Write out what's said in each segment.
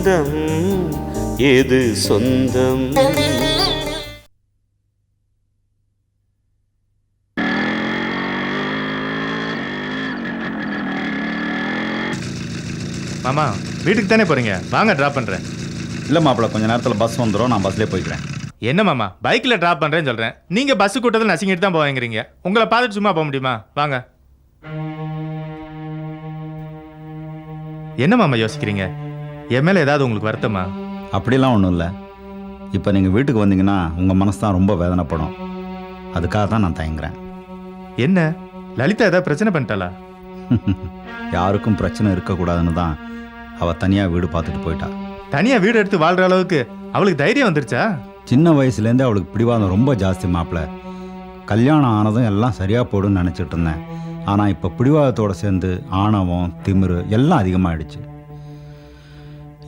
பந்தம் எது சொந்தம்? மாமா வீட்டுக்கு தானே போறீங்க? வாங்க டிராப் பண்றேன். இல்லை மாப்பிள்ள கொஞ்ச நேரத்தில் பஸ் வந்துடும் நான் பஸ்லேயே போய்க்கிறேன். என்ன மாமா பைக்ல டிராப் பண்றேன்னு சொல்றேன். நீங்க பஸ் கூட்டத்தில் நசிங்கிட்டு தான் போவீங்கிறீங்க. உங்களை பார்த்துட்டு சும்மா போக முடியுமா? வாங்க. என்ன மாமா யோசிக்கிறீங்க? என் மேல ஏதாவது உங்களுக்கு வருத்தமா? அப்படிலாம் ஒன்றும் இல்லை. இப்போ நீங்கள் வீட்டுக்கு வந்தீங்கன்னா உங்கள் மனசு தான் ரொம்ப வேதனைப்படும். அதுக்காக தான் நான் தயங்குறேன். என்ன? லலிதா ஏதாவது பிரச்சனை பண்ணிட்டாளா? யாருக்கும் பிரச்சனை இருக்கக்கூடாதுன்னு தான் அவள் தனியாக வீடு பார்த்துட்டு போயிட்டா. தனியா வீடு எடுத்து வாழ்ற அளவுக்கு அவளுக்கு தைரியம் வந்துருச்சா? சின்ன வயசுலேருந்தே அவளுக்கு பிடிவாதம் ரொம்ப ஜாஸ்தி மாப்பிள்ள கல்யாணம் ஆனதும் எல்லாம் சரியாக போடுன்னு நினச்சிட்டு இருந்தேன். ஆனால் இப்போ பிடிவாதத்தோட சேர்ந்து ஆணவம் திமிரு எல்லாம் அதிகமாகிடுச்சு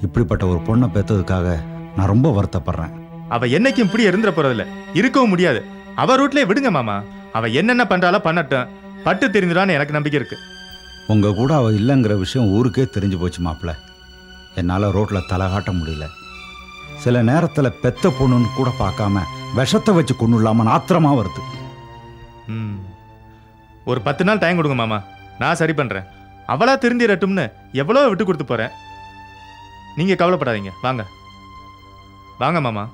இப்படிப்பட்ட ஒரு பொண்ணை பெற்றதுக்காக நான் ரொம்ப வருத்தப்படுறேன். அவ என்னைக்கும் இப்படி இருந்துட போறதில்ல. இருக்கவும் முடியாது. அவ ரூட்லயே விடுங்க மாமா. அவ என்னென்ன பண்றாளோ பண்ணட்டும். பட்டு தெரிஞ்சிடான்னு எனக்கு நம்பிக்கை இருக்கு. உங்கள் கூட அவள் இல்லைங்கிற விஷயம் ஊருக்கே தெரிஞ்சு போச்சு மாப்பிள்ள என்னால் ரோட்டில் தலை காட்ட முடியல. சில நேரத்தில் பெத்த பொண்ணுன்னு கூட பார்க்காம விஷத்தை வச்சு கொண்டு இல்லாமல் ஆத்திரமாக வருது. ம். ஒரு பத்து நாள் டைம் கொடுங்க மாமா. நான் சரி பண்றேன். அவளா திருந்திரட்டும்னு எவ்வளோ விட்டு கொடுத்து போறேன். நீங்கள் கவலைப்படாதீங்க. வாங்க. வாங்க மாமா.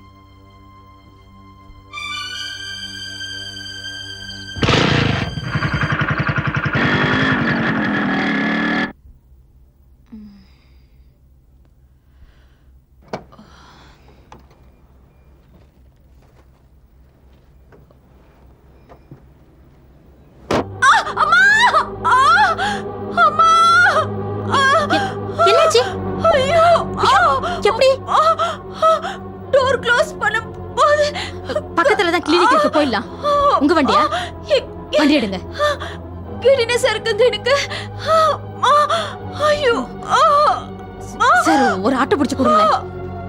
சார் ஒரு ஆட்டோ பிடிச்சு கொடுங்க.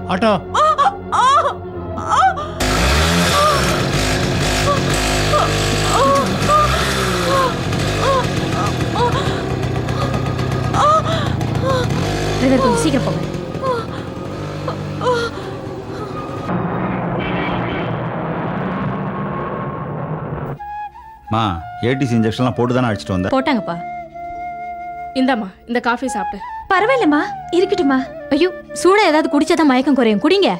ஆட்டோ. ஆ, ஆ, டிரைவர் கொஞ்சம் சீக்கிரம் போங்க. மா ஏடிசி இன்ஜெக்ஷன்லாம் போட்டு தானே அடிச்சிட்டு வந்தேன் போட்டாங்கப்பா. இந்தாம்மா இந்த காஃபி சாப்பிடு. பரவாயில்லம்மா இருக்கட்டுமா ஐயோ சூடா ஏதாவது குடிச்சாதான் மயக்கம் குறையும். குடிங்க.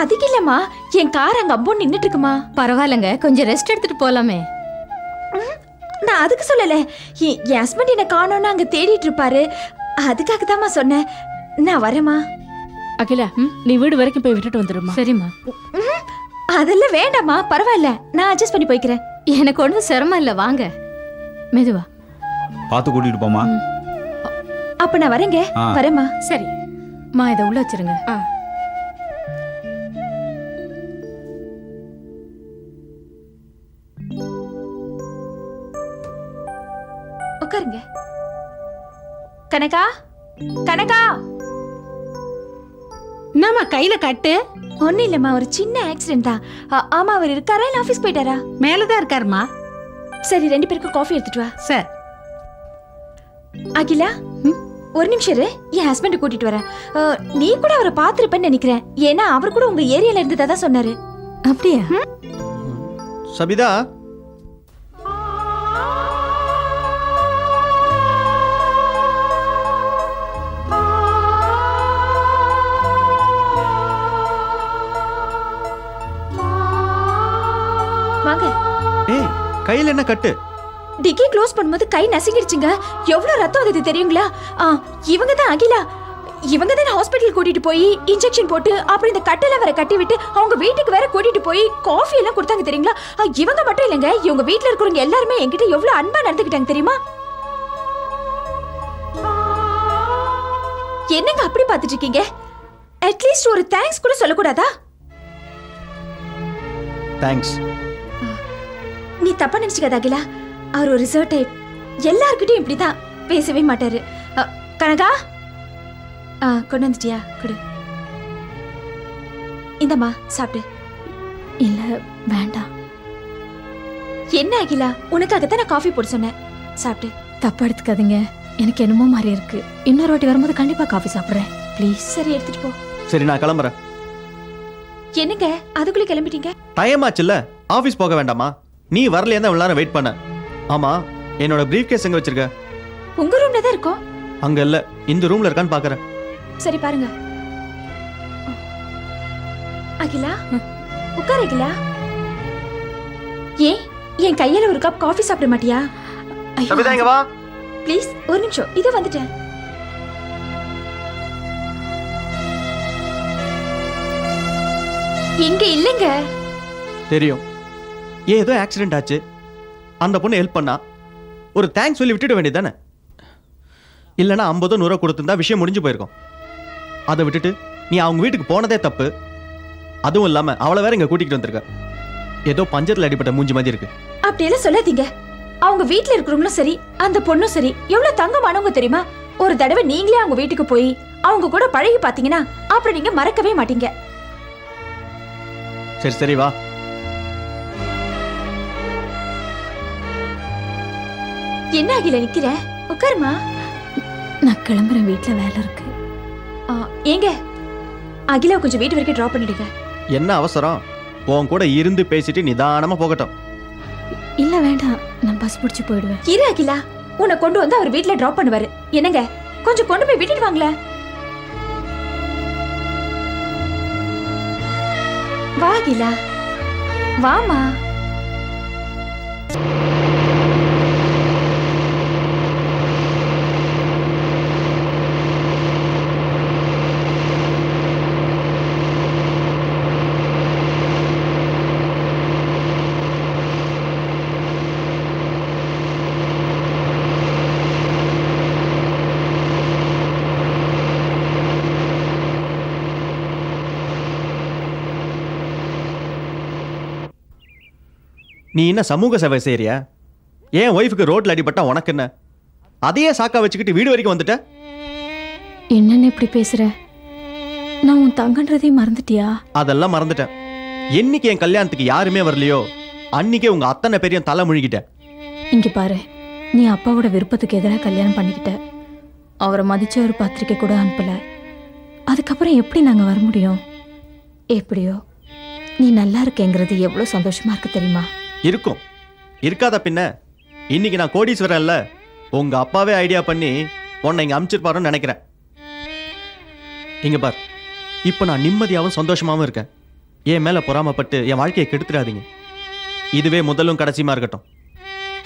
அதுக்கு இல்லம்மா என் கார் அங்க அம்போ நின்னுட்டு இருக்குமா பரவாயில்லைங்க கொஞ்சம் ரெஸ்ட் எடுத்துட்டு போலாமே. நான் அதுக்கு சொல்லல. என் என் ஹஸ்பண்ட் என்ன காணோன்னு அங்க தேடிட்டு இருப்பாரு அதுக்காக தாம்மா சொன்னேன். நான் வரேம்மா. அகிலா நீ வீடு வரைக்கும் போய் விட்டுட்டு வந்துருமா சரிம்மா. அதெல்லாம் வேண்டாம்மா பரவாயில்ல. நான் அட்ஜஸ்ட் பண்ணி போய்க்கிறேன். எனக்கு ஒன்றும் சிரமம் இல்லை வாங்க. மெதுவா. பார்த்து கூட்டிகிட்டு போமா அப்ப நான் வரேங்க. ஆ. வரேம்மா. சரி. மா இதை உள்ள வச்சிருங்க. ஆ. உட்காருங்க. கனகா? கனகா? என்னம்மா கையில கட்டு? ஒன்னும் இல்லம்மா ஒரு சின்ன ஆக்சிடென்ட் தான். ஆமா அவர் இருக்காரா இல்ல ஆபீஸ் போயிட்டாரா? மேலதான் இருக்காருமா சரி ரெண்டு பேருக்கும் காஃபி எடுத்துட்டு வா. சார். அகிலா ஒரு நிமிஷம் இரு. என் ஹஸ்பண்ட் கூட்டிட்டு வரேன். நீ கூட அவரை பார்த்திருப்பேன்னு நினைக்கிறேன். ஏன்னா அவர் கூட உங்க ஏரியால இருந்ததா தான் சொன்னாரு. அப்படியா? சபிதா? கையில் என்ன கட்டு? டிக்கி க்ளோஸ் பண்ணும்போது கை நசுங்கிடுச்சுங்க எவ்வளவு ரத்தம் வந்தது தெரியுங்களா? ஆ, இவங்க தான் அகிலா. இவங்க தான் ஹாஸ்பிட்டல் கூட்டிட்டு போய் இன்ஜெக்ஷன் போட்டு அப்புறம் இந்த கட்டெல்லாம் வேற கட்டி விட்டு அவங்க வீட்டுக்கு வேற கூட்டிட்டு போய் காஃபி எல்லாம் கொடுத்தாங்க தெரியுங்களா? இவங்க மட்டும் இல்லைங்க. இவங்க வீட்ல இருக்கிறவங்க எல்லாருமே என்கிட்ட எவ்வளவு அன்பா நடந்துக்கிட்டாங்க தெரியுமா? என்னங்க அப்படி பார்த்துட்டு இருக்கீங்க? அட்லீஸ்ட் ஒரு தேங்க்ஸ் கூட சொல்லக்கூடாதா? தேங்க்ஸ் நீ தப்பா நினைச்சுக்காத அகிலா. அவர் ஒரு ரிசர்வ் டைப் எல்லார்கிட்டயும் இப்படிதான் பேசவே மாட்டாரு. அ, கனகா? ஆ கொண்டு வந்துட்டியா? கொடு. இந்தம்மா சாப்பிடு. இல்ல வேண்டாம். என்ன அகிலா? உனக்காகத்தான் நான் காஃபி போட சொன்னேன். சாப்பிட்டு தப்பா எடுத்துக்காதீங்க. எனக்கு என்னமோ மாதிரி இருக்கு. இன்னொரு வாட்டி வரும்போது கண்டிப்பா காஃபி சாப்பிடுறேன். ப்ளீஸ் சரி எடுத்துட்டு போ. சரி நான் கிளம்புறேன். என்னங்க? அதுக்குள்ள கிளம்பிட்டீங்க? டைம் ஆச்சுல்ல? ஆஃபீஸ் போக வேண்டாமா? நீ வரலையா தான் நேரம் வெயிட் பண்ண. ஆமா என்னோட ப்ரீஃப் கேஸ் எங்க வச்சிருக்க? உங்க ரூம்ல தான் இருக்கோம். அங்க இல்ல இந்த ரூம்ல இருக்கான்னு பாக்குறேன். சரி பாருங்க. அகிலா உட்கார் அகிலா. ஏன் என் கையில ஒரு கப் காஃபி சாப்பிட மாட்டியா? சபிதா இங்க வா. ப்ளீஸ் ஒரு நிமிஷம். இதோ வந்துட்டேன். இங்க இல்லைங்க. தெரியும். ஏதோ ஆக்சிடென்ட் ஆச்சு? அந்த பொண்ணு ஹெல்ப் பண்ணா? ஒரு தேங்க்ஸ் சொல்லி விட்டுட வேண்டியதானே இல்லைன்னா ஐம்பதோ நூறோ கொடுத்துருந்தா விஷயம் முடிஞ்சு போயிருக்கும். அதை விட்டுட்டு நீ அவங்க வீட்டுக்கு போனதே தப்பு. அதுவும் இல்லாம அவளை வேற இங்க கூட்டிகிட்டு வந்திருக்க. ஏதோ பஞ்சத்துல அடிப்பட்ட மூஞ்சி மாதிரி இருக்கு. அப்படியெல்லாம் சொல்லாதீங்க. அவங்க வீட்ல இருக்கிறவங்களும் சரி அந்த பொண்ணும் சரி எவ்வளவு தங்கமானவங்க தெரியுமா? ஒரு தடவை நீங்களே அவங்க வீட்டுக்கு போய் அவங்க கூட பழகி பாத்தீங்கன்னா அப்புறம் நீங்க மறக்கவே மாட்டீங்க. சரி சரி வா. என்ன அகில நிக்கிற? உட்காருமா. நான் கிளம்புறேன் வீட்ல வேலை இருக்கு. ஆ, ஏங்க? அகிலா கொஞ்சம் வீட்டு வரைக்கும் டிராப் பண்ணிடுங்க. என்ன அவசரம்? உன் கூட இருந்து பேசிட்டு நிதானமா போகட்டும். இல்ல வேண்டாம். நான் பஸ் பிடிச்சு போயிடுவேன். இரு அகிலா. உன்னை கொண்டு வந்து அவர் வீட்ல டிராப் பண்ணுவாரு. என்னங்க? கொஞ்சம் கொண்டு போய் விட்டுட்டு வாங்களேன். வா அகிலா. வாமா நீ என்ன சமூக சேவை செய்யறியா ஏன் ஒய்ஃபுக்கு ரோட்ல அடிபட்டா உனக்கு என்ன? அதையே சாக்கா வச்சுக்கிட்டு வீடு வரைக்கும் வந்துட்ட? என்னன்னு இப்படி பேசுற? நான் உன் தங்கன்றதே மறந்துட்டியா? அதெல்லாம் மறந்துட்டேன். என்னைக்கு என் கல்யாணத்துக்கு யாருமே வரலையோ அன்னைக்கே உங்க அத்தனை பேரையும் தலை முழுகிட்டேன் இங்க பாரு நீ அப்பாவோட விருப்பத்துக்கு எதிராக கல்யாணம் பண்ணிக்கிட்ட. அவரை மதிச்ச ஒரு பத்திரிக்கை கூட அனுப்பல. அதுக்கப்புறம் எப்படி நாங்க வர முடியும்? எப்படியோ நீ நல்லா இருக்கேங்கிறது எவ்வளவு சந்தோஷமா இருக்கு தெரியுமா? இருக்கும். இருக்காத பின்ன இன்னைக்கு நான் கோடீஸ்வரன் இல்லை உங்க அப்பாவே ஐடியா பண்ணி உன்னை இங்க அனுப்பிச்சிருப்பாருன்னு நினைக்கிறேன். இங்க பார் இப்போ நான் நிம்மதியாகவும் சந்தோஷமாகவும் இருக்கேன். என் மேலே பொறாமப்பட்டு என் வாழ்க்கையை கெடுத்துடாதீங்க. இதுவே முதலும் கடைசியுமா இருக்கட்டும்.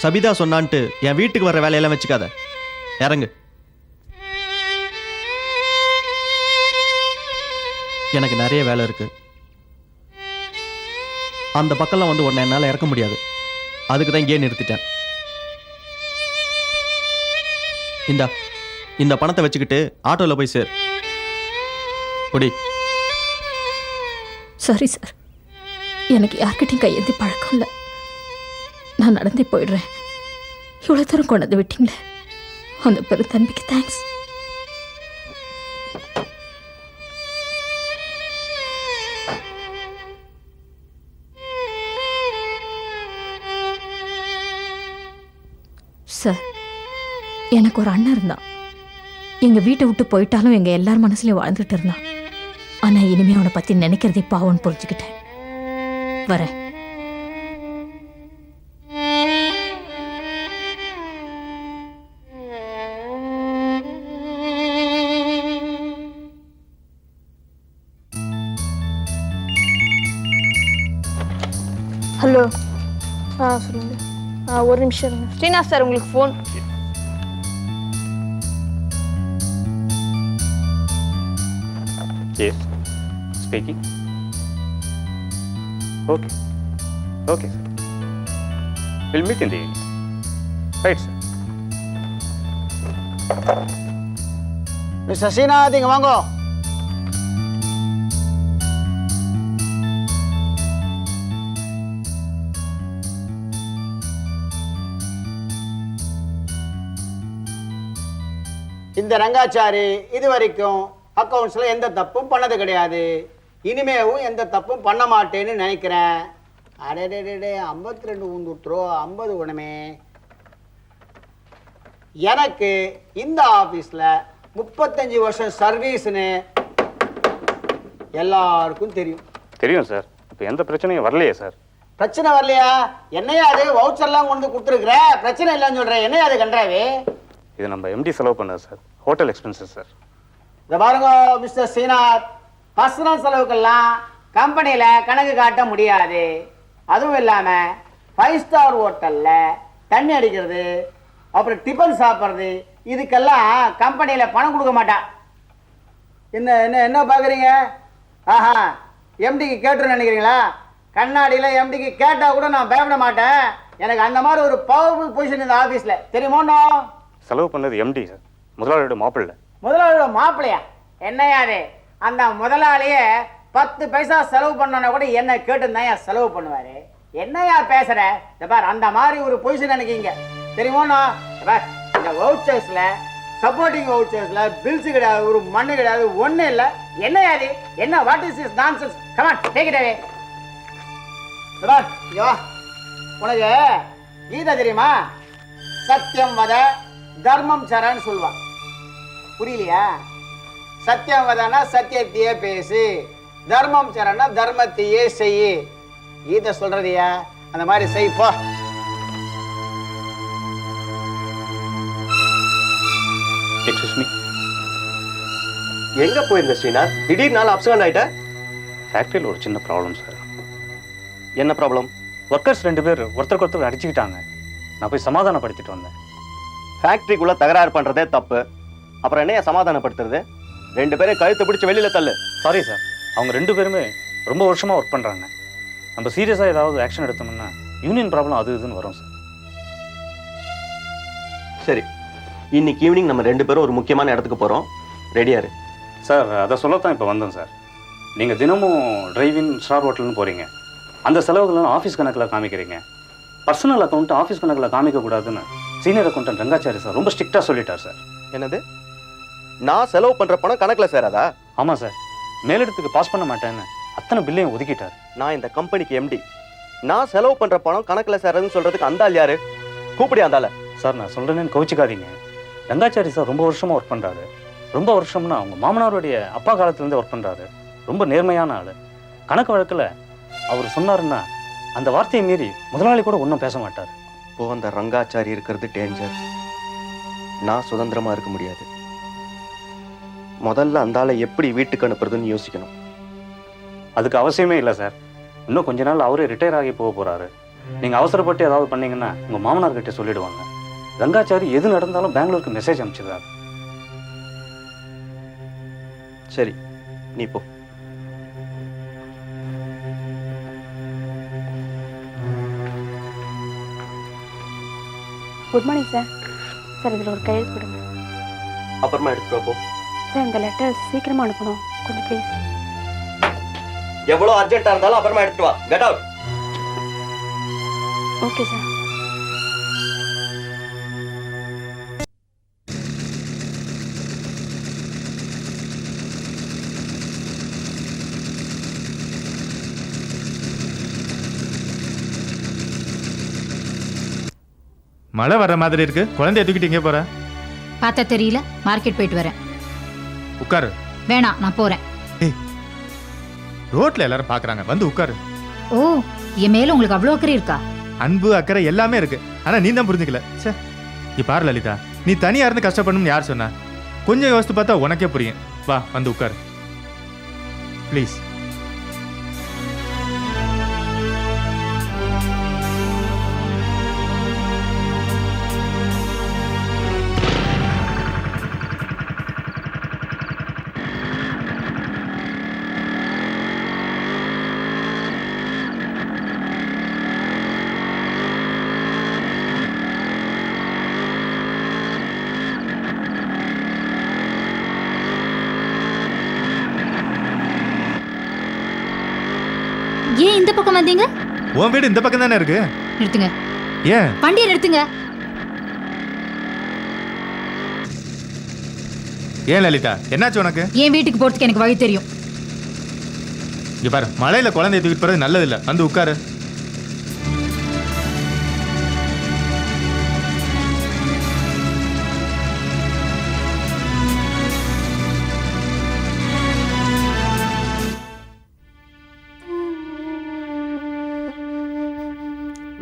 சபிதா சொன்னான்ட்டு என் வீட்டுக்கு வர வேலையெல்லாம் வச்சுக்காத. இறங்கு. எனக்கு நிறைய வேலை இருக்குது அந்த பக்கம்லாம் வந்து உடனே என்னால் இறக்க முடியாது. அதுக்கு தான் இங்கே நிறுத்திட்டேன். இந்தா இந்த பணத்தை வச்சுக்கிட்டு ஆட்டோவில் போய் சேர். குடி. சாரி சார் எனக்கு யார்கிட்டையும் கையேந்தி பழக்கம் இல்லை. நான் நடந்தே போயிடுறேன். இவ்வளோ தூரம் கொண்டாந்து விட்டீங்களே. அந்த பெருந்தன்மைக்கு தேங்க்ஸ் சார் எனக்கு ஒரு அண்ணன் இருந்தான். எங்கள் வீட்டை விட்டு போயிட்டாலும் எங்கள் எல்லார் மனசுலையும் வாழ்ந்துட்டு இருந்தான். ஆனால் இனிமேல் அவனை பற்றி நினைக்கிறதே பாவம்னு புரிஞ்சுக்கிட்டேன். வரேன். நிமிஷம் இருங்க ஸ்ரீனிவாஸ் சார் உங்களுக்கு phone Yes. Speaking. Okay. Okay, sir. We'll meet in the evening. Right, sir. Mister Srinath இங்க வாங்கோ இந்த ரங்காச்சாரி இது வரைக்கும் அக்கௌண்ட்ஸ்ல எந்த தப்பும் பண்ணது கிடையாது. இனிமேவும் எந்த தப்பும் பண்ண மாட்டேன்னு நினைக்கிறேன். அடே ஐம்பத்தி ரெண்டு ஊந்துட்டுரோ ஐம்பது குணமே. எனக்கு இந்த ஆபீஸ்ல முப்பத்தஞ்சு வருஷம் சர்வீஸ்னு எல்லாருக்கும் தெரியும். தெரியும் சார் இப்போ எந்த பிரச்சனையும் வரலையே சார் பிரச்சனை வரலையா? என்னையா அது வவுச்சர்லாம் கொண்டு கொடுத்துருக்குற? பிரச்சனை இல்லைன்னு சொல்ற. என்னையா அது கன்றாவே? இது நம்ம எம்டி செலவு பண்ணது சார் ஹோட்டல் எக்ஸ்பென்சஸ் சார் இந்த பாருங்க மிஸ்டர் ஸ்ரீநாத். பர்சனல் செலவுக்கெல்லாம் கம்பெனியில் கணக்கு காட்ட முடியாது. அதுவும் இல்லாமல் ஃபைவ் ஸ்டார் ஹோட்டலில் தண்ணி அடிக்கிறது அப்புறம் டிஃபன் சாப்பிட்றது இதுக்கெல்லாம் கம்பெனியில் பணம் கொடுக்க மாட்டான் என்ன என்ன என்ன பார்க்குறீங்க ஆஹா எம்டிக்கு கேட்டுன்னு நினைக்கிறீங்களா? கண்ணாடியில் எம்டிக்கு கேட்டால் கூட நான் பயப்பட மாட்டேன். எனக்கு அந்த மாதிரி ஒரு பவர்ஃபுல் பொசிஷன் இந்த ஆஃபீஸில் தெரியுமோண்ணா செலவு பண்ணது எம்டி சார் முதலாளியோட மாப்பிள்ளை. முதலாளியோட மாப்பிள்ளையா? என்னையா அது அந்த முதலாளியே பத்து பைசா செலவு பண்ணனா கூட என்ன கேட்டு தான் செலவு பண்ணுவாரு? என்னையா பேசுற? இந்த பார் அந்த மாதிரி ஒரு பொசிஷன் நினைக்கிங்க தெரியுமோண்ணா? இந்த வவுச்சர்ஸ்ல சப்போர்ட்டிங் வவுச்சர்ஸ்ல பில்ஸ் கிடையாது ஒரு மண்ணு கிடையாது ஒண்ணு இல்ல. என்னையா அது என்ன what is is nonsense come on take it away உனக்கு கீதா தெரியுமா? சத்தியம் வத தர்மம் சரன்னு சொல்லுவான். புரியலையா? சத்தியம் வதானா சத்தியத்தையே பேசு. தர்மம் சரனா தர்மத்தையே செய்யு. கீதை சொல்றதையா? அந்த மாதிரி செய் போ. எக்ஸ்கூஸ் மீ எங்க போயிருந்த ஸ்ரீநாத்? திடீர் நாள் அப்சண்ட் ஆயிட்ட? ஃபேக்ட்ரியில் ஒரு சின்ன ப்ராப்ளம் சார் என்ன ப்ராப்ளம் ஒர்க்கர்ஸ் ரெண்டு பேர் ஒருத்தருக்கு ஒருத்தர் அடிச்சுக்கிட்டாங்க. நான் போய் சமாதானப்படுத்திட்டு வந்தேன். ஃபேக்டரிக்குள்ள தகராறு பண்றதே தப்பு. அப்புறம் என்னைய சமாதானப்படுத்துறது? ரெண்டு பேரும் கழுத்தை பிடிச்சு வெளியில தள்ளு. சாரி சார் அவங்க ரெண்டு பேருமே ரொம்ப வருஷமாக ஒர்க் பண்ணுறாங்க நம்ம சீரியஸாக ஏதாவது ஆக்ஷன் எடுத்தோம்னா யூனியன் ப்ராப்ளம் அது இதுன்னு வரும் சார் சரி. இன்னைக்கு ஈவினிங் நம்ம ரெண்டு பேரும் ஒரு முக்கியமான இடத்துக்கு போறோம். ரெடியா இரு சார் அதை சொல்லத்தான் இப்போ வந்தேன் சார் நீங்கள் தினமும் டிரைவிங் ஸ்டார் ஹோட்டல்னு போகிறீங்க அந்த செலவுகள்லாம் ஆஃபீஸ் கணக்கில் காமிக்கிறீங்க. பர்சனல் அக்கௌண்ட் ஆஃபீஸ் கணக்கில் காமிக்கக்கூடாதுன்னு சீனியர் அக்கௌண்டன்ட் ரங்காச்சாரி சார் ரொம்ப ஸ்ட்ரிக்டாக சொல்லிட்டார் சார் என்னது? நான் செலவு பண்ற பணம் கணக்குல சேராதா? ஆமாம் சார் மேலிடத்துக்கு பாஸ் பண்ண மாட்டேன்னு அத்தனை பில்லையும் ஒதுக்கிட்டார். நான் இந்த கம்பெனிக்கு எம்டி நான் செலவு பண்ற பணம் கணக்குல சேராதுன்னு சொல்றதுக்கு அந்த ஆள் யாரு? கூப்பிடியா அந்த ஆளை. சார் நான் சொல்கிறேன்னு கோச்சிக்காதீங்க ரங்காச்சாரி சார் ரொம்ப வருஷமாக ஒர்க் பண்ணுறாரு ரொம்ப வருஷம்னா அவங்க மாமனாருடைய அப்பா காலத்துலேருந்தே ஒர்க் பண்ணுறாரு ரொம்ப நேர்மையான ஆள். கணக்கு வழக்கில் அவர் சொன்னாருன்னா அந்த வார்த்தையை மீறி முதலாளி கூட ஒன்றும் பேச மாட்டார். இப்போ அந்த ரங்காச்சாரி இருக்கிறது டேஞ்சர் நான் சுதந்திரமா இருக்க முடியாது. முதல்ல அந்த ஆளை எப்படி வீட்டுக்கு அனுப்புறதுன்னு யோசிக்கணும். அதுக்கு அவசியமே இல்லை சார் இன்னும் கொஞ்ச நாள் அவரே ரிட்டையர் ஆகி போக போகிறாரு நீங்கள் அவசரப்பட்டு ஏதாவது பண்ணீங்கன்னா உங்கள் மாமனார் கிட்ட சொல்லிடுவாங்க. ரங்காச்சாரி எது நடந்தாலும் பெங்களூருக்கு மெசேஜ் அனுப்பிச்சிடுறாரு. சரி நீ போ. குட் மார்னிங் சார் சார் இதில் ஒரு கையெழுத்து கொடுங்க. அப்புறமா எடுத்துட்டு வா, போ சார் இந்த லெட்டர் சீக்கிரமாக அனுப்பணும். கொஞ்சம் ப்ளீஸ் எவ்வளவு அர்ஜென்ட்டா இருந்தாலும் அப்புறமா எடுத்துட்டு வா. கெட் அவுட் ஓகே சார் மழை வர்ற மாதிரி இருக்கு. குழந்தைய தூக்கிட்டு எங்கே போற? பார்த்தா தெரியல. மார்க்கெட் போயிட்டு வரேன். உட்காரு. வேணாம் நான் போறேன். ரோட்ல எல்லாரும் பாக்குறாங்க. வந்து உட்காரு. ஓ என் மேல உங்களுக்கு அவ்வளோ அக்கறை இருக்கா? அன்பு அக்கறை எல்லாமே இருக்கு. ஆனா நீ தான் புரிஞ்சுக்கல. சே இங்க பாரு லலிதா. நீ தனியா இருந்து கஷ்டப்படணும்னு யார் சொன்னா? கொஞ்சம் யோசித்து பார்த்தா உனக்கே புரியும். வா வந்து உட்காரு. ப்ளீஸ் ஏன் இந்த பக்கம் வந்தீங்க? உன் வீடு இந்த பக்கம் தானே இருக்கு? நிறுத்துங்க. ஏன்? வண்டியை நிறுத்துங்க. ஏன் லலிதா? என்னாச்சு உனக்கு? என் வீட்டுக்கு போறதுக்கு எனக்கு வழி தெரியும். இங்க பாரு மழையில குழந்தைய தூக்கிட்டு போறது நல்லது இல்ல வந்து உட்காரு.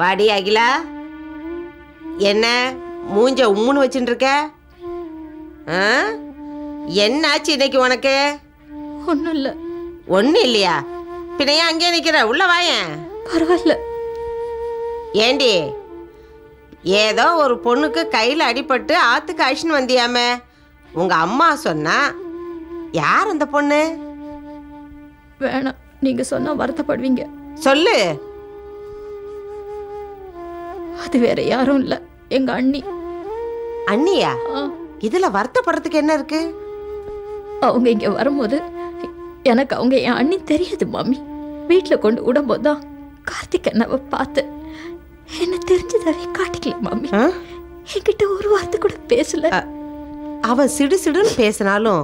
வாடி அகிலா. என்ன? மூஞ்ச உம்முன்னு வச்சுட்டு இருக்க ஆ? என்னாச்சு இன்னைக்கு உனக்கு? ஒன்றும் இல்லை ஒன்றும் இல்லையா? பின்ன ஏன் அங்கேயே நிற்கிற உள்ள வாயேன் பரவாயில்ல. ஏண்டி? ஏதோ ஒரு பொண்ணுக்கு கையில் அடிபட்டு ஆத்துக்கு அழிச்சுன்னு வந்தியாமே? உங்க அம்மா சொன்னா யார் அந்த பொண்ணு? வேணாம். நீங்க சொன்னா வருத்தப்படுவீங்க. சொல்லு. அது வேற யாரும் இல்ல. எங்க அண்ணி. அண்ணியா? இதுல வருத்தப்படுறதுக்கு என்ன இருக்கு? அவங்க இங்க வரும்போது எனக்கு அவங்க என் அண்ணி தெரியாது மாமி. வீட்டுல கொண்டு விடும்போது தான் கார்த்திக் அண்ணாவை பார்த்தேன் என்ன தெரிஞ்சதாவே காட்டிக்கல மாமி? என்கிட்ட ஒரு வார்த்தை கூட பேசல. அவன் சிடு சிடுன்னு பேசினாலும்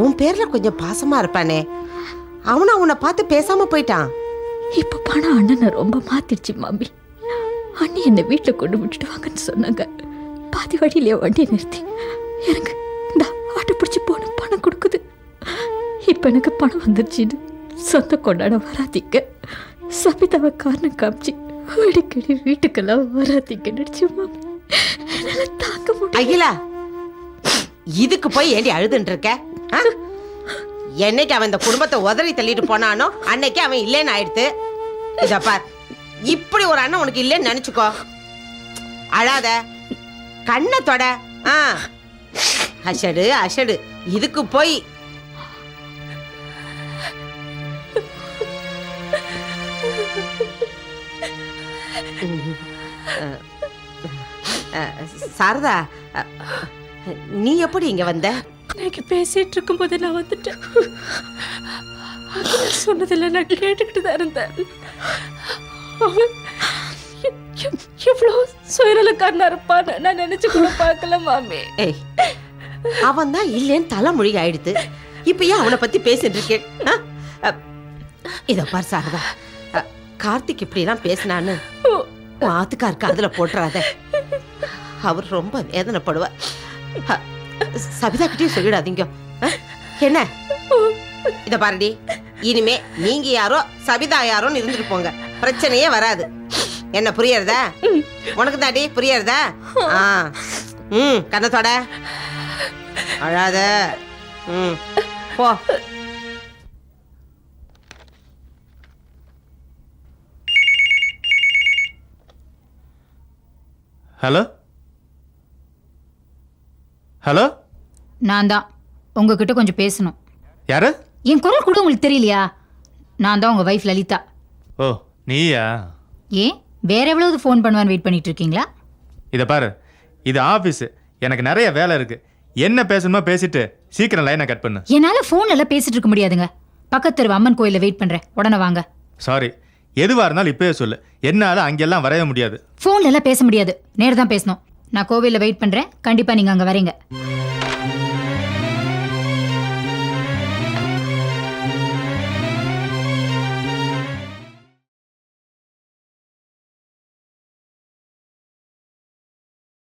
உன் பேர்ல கொஞ்சம் பாசமா இருப்பானே. அவனும் அவனை பார்த்து பேசாம போயிட்டான். இப்ப பணம் அண்ணனை ரொம்ப மாத்திடுச்சு மாமி. அண்ணி என்னை வீட்டில் கொண்டு விட்டுட்டு வாங்கன்னு சொன்னாங்க. பாதி வழியிலே வண்டியை நிறுத்தி. எனக்கு இந்த ஆட்டோ பிடிச்சி போன பணம் கொடுக்குது. இப்போ எனக்கு பணம் வந்துருச்சுன்னு சொந்த கொண்டாட வராதீங்க. சபிதாவை காரணம் காமிச்சு அடிக்கடி வீட்டுக்கெல்லாம் வராதீங்க நடிச்சு என்னால் தாக்க தாங்க அகிலா இதுக்கு போய் ஏண்டி அழுதுன்னு இருக்க? ஆ? என்னைக்கு அவன் இந்த குடும்பத்தை உதறி தள்ளிட்டு போனானோ அன்னைக்கு அவன் இல்லைன்னு ஆயிடுத்து. இத பார். இப்படி ஒரு அண்ணன் உனக்கு இல்லைன்னு நினைச்சுக்கோ. அழாத. கண்ணை தொட. ஆ. அஷடு அஷடு இதுக்கு போய். சாரதா நீ எப்படி இங்க வந்த? எனக்கு பேசிட்டு இருக்கும்போது நான் வந்துட்டேன். சொன்னதில்லை சொன்னதில்ல நான் கேட்டுக்கிட்டு தான் இருந்தேன். எவ்வளோ சுயநலக்காரனா இருப்பான்னு நான் நினைச்சு கூட பார்க்கல மாமி. ஏய் அவன் தான் இல்லைன்னு தலைமொழி ஆயிடுத்து. இப்ப ஏன் அவனை பத்தி பேசிட்டு இருக்கேன் இதோ பார் சாரதா. கார்த்திக் இப்படி எல்லாம் பேசினான்னு உன் ஆத்துக்காருக்கு அதுல போட்டுறாத. அவர் ரொம்ப வேதனைப்படுவார். அ, சபிதா கிட்டயும் சொல்லிடாதீங்க? என்ன? இத பாருடி. இனிமே நீங்க யாரோ சபிதா யாரோன்னு இருந்துட்டு போங்க. பிரச்சனையே வராது. என்ன புரியறதா உனக்கு தாடி புரியறதா ஆ. ம் கண்ணத்தோட அழாத. ம் போ. ஹலோ? ஹலோ? நான் தான். உங்ககிட்ட கொஞ்சம் பேசணும். யாரு? என் குரல் கூட உங்களுக்கு தெரியலையா? நான் தான் உங்க வைஃப் லலிதா. ஓ. நீயா? ஏன் வேற எவ்வளவு ஃபோன் பண்ணுவான்னு வெயிட் பண்ணிட்டு இருக்கீங்களா இதை பாரு இது ஆஃபீஸு எனக்கு நிறைய வேலை இருக்கு. என்ன பேசணுமோ பேசிட்டு சீக்கிரம் லைனை கட் பண்ணு. என்னால ஃபோன்ல எல்லாம் பேசிட்டு இருக்க முடியாதுங்க. பக்கத்து அம்மன் கோயில்ல வெயிட் பண்றேன். உடனே வாங்க. சாரி எதுவாக இருந்தாலும் இப்பயே சொல்லு. என்னால் அங்கெல்லாம் வரைய முடியாது. ஃபோன்ல எல்லாம் பேச முடியாது. நேர்தான் தான் பேசணும். நான் கோவில்ல வெயிட் பண்றேன். கண்டிப்பா நீங்க அங்க வரீங்க.